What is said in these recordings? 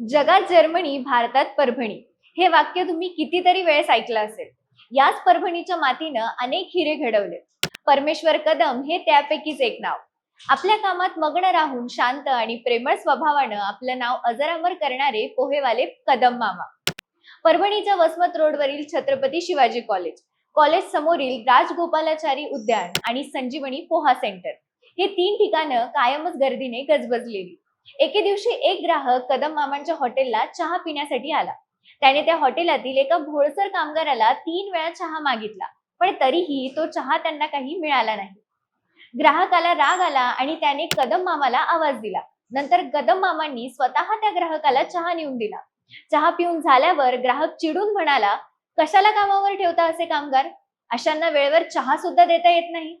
जगात जर्मनी भारतात परभणी. हे वाक्य तुम्ही कितीतरी वेळेस ऐकलं असेल. याच परभणीच्या मातीनं अनेक हिरे घडवले. परमेश्वर कदम हे त्यापैकीच एक नाव. आपल्या कामात मग्न राहून शांत आणि प्रेमळ स्वभावानं आपलं नाव अजरामर करणारे पोहेवाले कदम मामा. परभणीच्या वसमत रोडवरील छत्रपती शिवाजी कॉलेज. कॉलेज समोरील राजगोपालाचारी उद्यान आणि संजीवनी पोहा सेंटर. हे तीन ठिकाणं कायमच गर्दीने गजबजलेली. एके दिवशी एक ग्राहक कदम मामांच्या हॉटेलला चहा पिण्यासाठी आला. त्याने त्या हॉटेलातील एका भोळसर कामगाराला तीन वेळा चहा मागितला पण तरीही तो चहा त्यांना काही मिळाला नाही. ग्राहकाला राग आला आणि त्याने कदम मामाला आवाज दिला. नंतर कदम मामांनी स्वतः त्या ग्राहकाला चहा नेऊन दिला. चहा पिऊन झाल्यावर ग्राहक चिडून म्हणाला कशाला कामावर ठेवता असे कामगार? अशांना वेळेवर चहा सुद्धा देता येत नाही.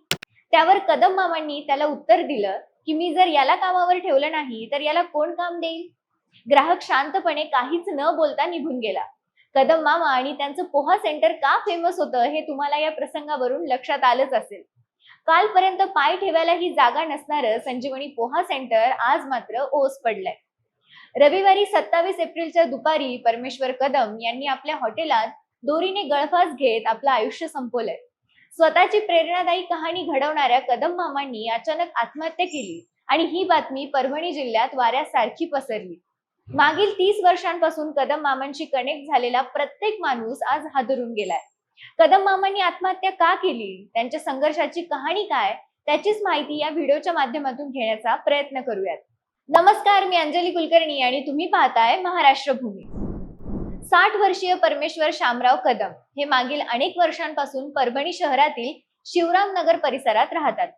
त्यावर कदम मामांनी त्याला उत्तर दिलं की मी जर याला कामावर ठेवलं नाही तर याला कोण काम देईल? ग्राहक शांतपणे काहीच न बोलता निघून गेला. कदम मामा आणि त्यांचं पोहा सेंटर का फेमस होतं हे तुम्हाला या प्रसंगावरून लक्षात आलंच असेल. कालपर्यंत पाय ठेवायला ही जागा नसणारं संजीवनी पोहा सेंटर आज मात्र ओस पडलंय. रविवारी सत्तावीस एप्रिलच्या दुपारी परमेश्वर कदम यांनी आपल्या हॉटेलात दोरीने गळफास घेत आपलं आयुष्य संपवलंय. स्वतःची प्रेरणादायी कहाणी घडवणाऱ्या कदम मामांनी अचानक आत्महत्या केली आणि ही बातमी परभणी जिल्ह्यात वाऱ्यासारखी पसरली. मागील तीस वर्षांपासून कदम मामांशी कनेक्ट झालेला प्रत्येक माणूस आज हादरून गेलाय. कदम मामांनी आत्महत्या का केली? त्यांच्या संघर्षाची कहाणी काय? त्याचीच माहिती या व्हिडिओच्या माध्यमातून घेण्याचा प्रयत्न करूयात. नमस्कार मी अंजली कुलकर्णी आणि तुम्ही पाहताय महाराष्ट्र भूमी. साठ वर्षीय परमेश्वर शामराव कदम हे मागील अनेक वर्षांपासून परभणी शहरातील शिवराम नगर परिसरात राहतात.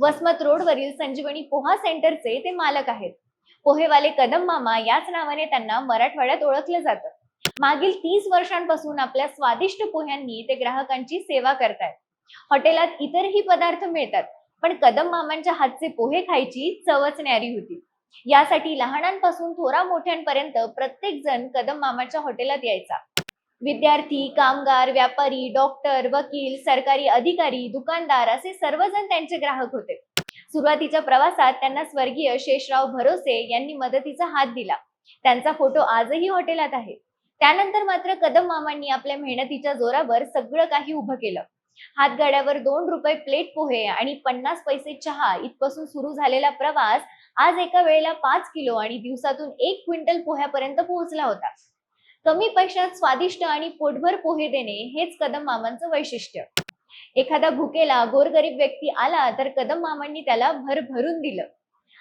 वसमत रोडवरील संजीवनी पोहा सेंटरचे ते मालक आहेत. पोहेवाले कदम मामा याच नावाने त्यांना मराठवाड्यात ओळखलं जातं. मागील तीस वर्षांपासून आपल्या स्वादिष्ट पोह्यांनी ते ग्राहकांची सेवा करतात. हॉटेलात इतरही पदार्थ मिळतात पण कदम मामांच्या हातचे पोहे खायची चवच न्यारी होती. यासाठी लहानांपासून थोरा मोठ्यांपर्यंत प्रत्येक जण कदम मामाच्या हॉटेलात यायचा. विद्यार्थी कामगार व्यापारी डॉक्टर वकील सरकारी अधिकारी दुकानदार असे सर्वजण त्यांचे ग्राहक होते. सुरुवातीच्या प्रवासात त्यांना स्वर्गीय शेषराव भरोसे यांनी मदतीचा हात दिला. त्यांचा फोटो आजही हॉटेलात आहे. त्यानंतर मात्र कदम मामांनी आपल्या मेहनतीच्या जोरावर सगळं काही उभं केलं. हातगाड्यावर दोन रुपये प्लेट पोहे आणि पन्नास पैसे चहा इथपासून सुरू झालेला प्रवास आज एका वेळेला पाच किलो आणि दिवसातून एक क्विंटल पोह्यापर्यंत पोहोचला होता. कमी पैशात स्वादिष्ट आणि पोटभर पोहे देणे हेच कदम मामांचं वैशिष्ट्य. एखादा भुकेला गोरगरीब व्यक्ती आला तर कदम मामांनी त्याला भरभरून दिलं.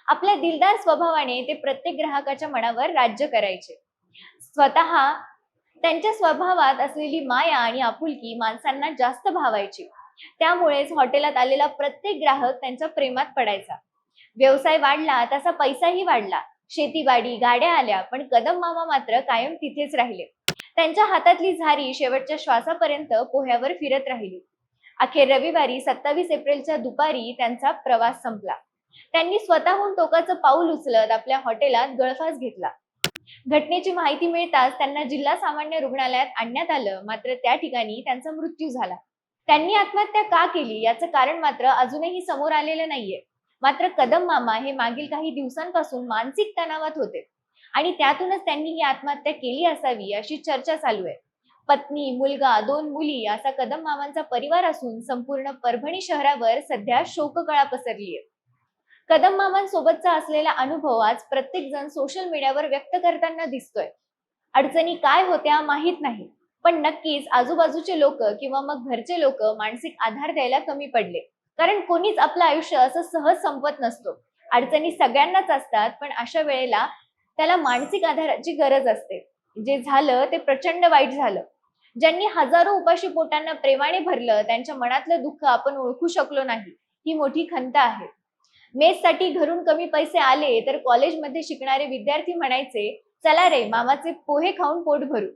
आपल्या दिलदार स्वभावाने ते प्रत्येक ग्राहकाच्या मनावर राज्य करायचे. स्वतः त्यांच्या स्वभावात असलेली माया आणि आपुलकी माणसांना जास्त भावायची. त्यामुळेच हॉटेलात आलेला प्रत्येक ग्राहक त्यांच्या प्रेमात पडायचा. व्यवसाय वाढला तसा पैसाही वाढला. शेतीवाडी गाड्या आल्या पण कदम मामा मात्र कायम तिथेच राहिले. त्यांच्या हातातली झारी शेवटच्या श्वासापर्यंत पोह्यावर फिरत राहिली. अखेर रविवारी सत्तावीस एप्रिलच्या दुपारी त्यांचा प्रवास संपला. त्यांनी स्वतःहून टोकाचं पाऊल उचलत आपल्या हॉटेलात गळफास घेतला. घटनेची माहिती मिळताच त्यांना जिल्हा सामान्य रुग्णालयात आणण्यात आलं मात्र त्या ठिकाणी त्यांचा मृत्यू झाला. त्यांनी आत्महत्या का केली? याचं कारण मात्र अजूनही समोर आलेलं नाहीये. मात्र कदम मामा हे मागील काही दिवसांपासून मानसिक तणावात होते. आणि त्यातूनच त्यांनी ही आत्महत्या केली असावी अशी चर्चा चालू आहे. पत्नी मुलगा दोन मुली असा कदम मामांचा परिवार असून संपूर्ण परभणी शहरावर सध्या शोककळा पसरली आहे कदम मामांसोबतचा असलेला अनुभव आज प्रत्येक जण सोशल मीडियावर व्यक्त करताना दिसतोय. अडचणी काय होत्या माहीत नाही पण नक्कीच आजूबाजूचे लोक किंवा मग घरचे लोक मानसिक आधार द्यायला कमी पडले. कारण कोणीच आपलं आयुष्य असं सहज संपत नसतो. अडचणी सगळ्यांनाच असतात पण अशा वेळेला त्याला मानसिक आधाराची गरज असते. जे झालं ते प्रचंड वाईट झालं. ज्यांनी हजारो उपाशी पोटांना प्रेमाने भरलं त्यांच्या मनातलं दुःख आपण ओळखू शकलो नाही. ही मोठी खंत आहे. मेससाठी घरून कमी पैसे आले तर कॉलेजमध्ये शिकणारे विद्यार्थी म्हणायचे चला रे मामाचे पोहे खाऊन पोट भरू.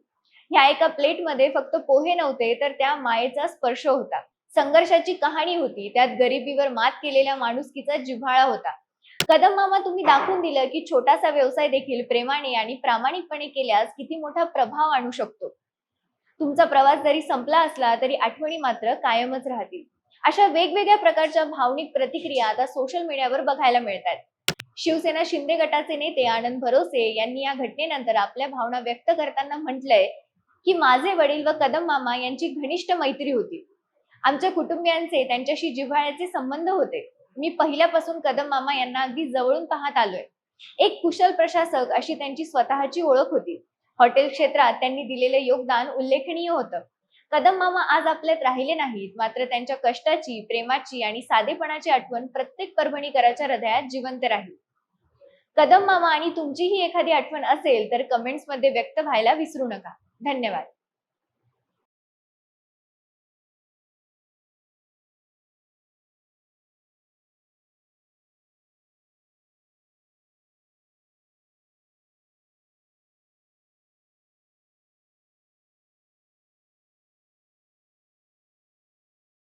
ह्या एका प्लेटमध्ये फक्त पोहे नव्हते तर त्या मायेचा स्पर्श होता. संघर्षाची कहाणी होती. त्यात गरिबीवर मात केलेल्या माणुसकीचा जिव्हाळा होता. कदम मामा तुम्ही दाखवून दिलं की छोटासा व्यवसाय देखील प्रेमाने आणि प्रामाणिकपणे केल्यास किती मोठा प्रभाव आणू शकतो? तुमचा प्रवास जरी संपला असला तरी आठवणी मात्र कायमच राहतील. अशा वेगवेगळ्या प्रकारच्या भावनिक प्रतिक्रिया आता सोशल मीडियावर बघायला मिळतात. शिवसेना शिंदे गटाचे नेते आनंद भरोसे यांनी या घटनेनंतर आपल्या भावना व्यक्त करताना म्हटलंय की माझे वडील व कदम मामा यांची घनिष्ठ मैत्री होती. आमच्या कुटुंबियांचे त्यांच्याशी जिव्हाळ्याचे संबंध होते. मी पहिल्यापासून कदम मामा यांना अगदी जवळून पाहत आलोय. एक कुशल प्रशासक अशी त्यांची स्वतःची ओळख होती. हॉटेल क्षेत्रात त्यांनी दिलेले योगदान उल्लेखनीय होतं. कदम मामा आज आपल्यात राहिले नाहीत मात्र त्यांच्या कष्टाची प्रेमाची आणि साधेपणाची आठवण प्रत्येक परभणीकराच्या हृदयात जिवंत राहील. कदम मामा आणि तुमचीही एखादी आठवण असेल तर कमेंट्समध्ये व्यक्त व्हायला विसरू नका. धन्यवाद.